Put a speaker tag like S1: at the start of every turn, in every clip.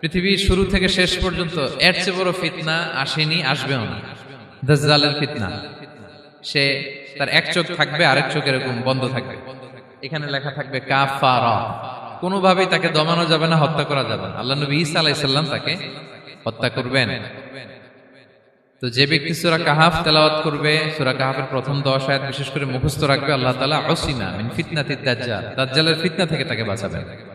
S1: পৃথিবীর শুরু থেকে শেষ পর্যন্ত এর চেয়ে বড় ফিতনা আসেনি, আসবেও না। দাজ্জালের ফিতনা। সে তার এক চোখ থাকবে, আরেক চোখ এরকম বন্ধ থাকবে। এখানে লেখা থাকবে, কাফারা। কোনোভাবেই তাকে দমানো যাবে না, হত্যা করা যাবে না। আল্লাহ নবী ঈসা আলাইসাল্লাম তাকে হত্যা করবেন। তো যে ব্যক্তি সুরা কাহাফ তেলাওয়াত করবে, সুরা কাহাফের প্রথম দশ আয়াত বিশেষ করে মুখস্থ রাখবে, আল্লাহ তাআলা অসিমা মিন ফিতনাতি দাজ্জাল। দাজ্জালের ফিতনা থেকে তাকে বাঁচাবেন।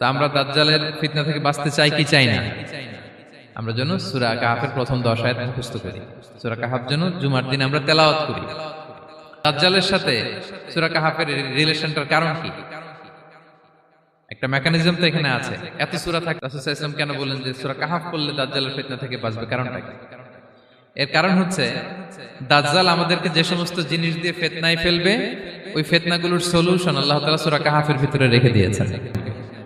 S1: তা আমরা দাজ্জালের ফিতনা থেকে বাঁচতে চাই কি চাই না? আমরা যেন সুরা কাহাফের প্রথম দশ আয়াত মুখস্থ করি। সুরা কাহাফ যেন জুমার দিন আমরা তেলাওয়াত করি। দাজ্জালের সাথে সুরা কাহাফের রিলেশনটার কারণ কি? একটা মেকানিজম তো এখানে আছে। এত সুরা থাকে রাসূল কেন বললেন যে সুরা কাহাফ পড়লে দাজ্জালের ফিতনা থেকে বাঁচবে? কারণটা কি? এর কারণ হচ্ছে, দাজ্জাল আমাদেরকে যে সমস্ত জিনিস দিয়ে ফেতনায় ফেলবে, ওই ফেতনাগুলোর সলিউশন আল্লাহ তাআলা সূরা কাহাফের ভিতরে রেখে দিয়েছেন।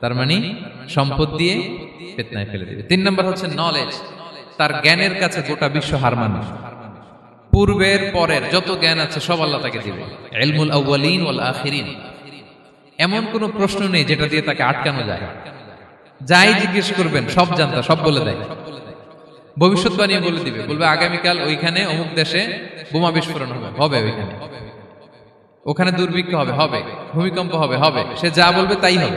S1: তার মানে সম্পদ দিয়ে ফেতনায় ফেলে দেবে। তিন নম্বর হচ্ছে নলেজ তার জ্ঞানের কাছে গোটা বিশ্ব হার মানবে পূর্বের পরের যত জ্ঞান আছে, সব আল্লাহ তাকে দিবে। এলমুল আউয়ালিন ওয়াল আখিরিন। এমন কোন প্রশ্ন নেই যেটা দিয়ে তাকে আটকানো যায়। যাই জিজ্ঞেস করবেন, সব জানতা, সব বলে দেয়। ভবিষ্যৎবাণী বলে দিবে। বলবে, আগামীকাল ওইখানে অমুক দেশে বোমা বিস্ফোরণ হবে। হবে ওইখানে। ওখানে দুর্ভিক্ষ হবে হবে। ভূমিকম্প হবে হবে। সে যা বলবে তাই হবে।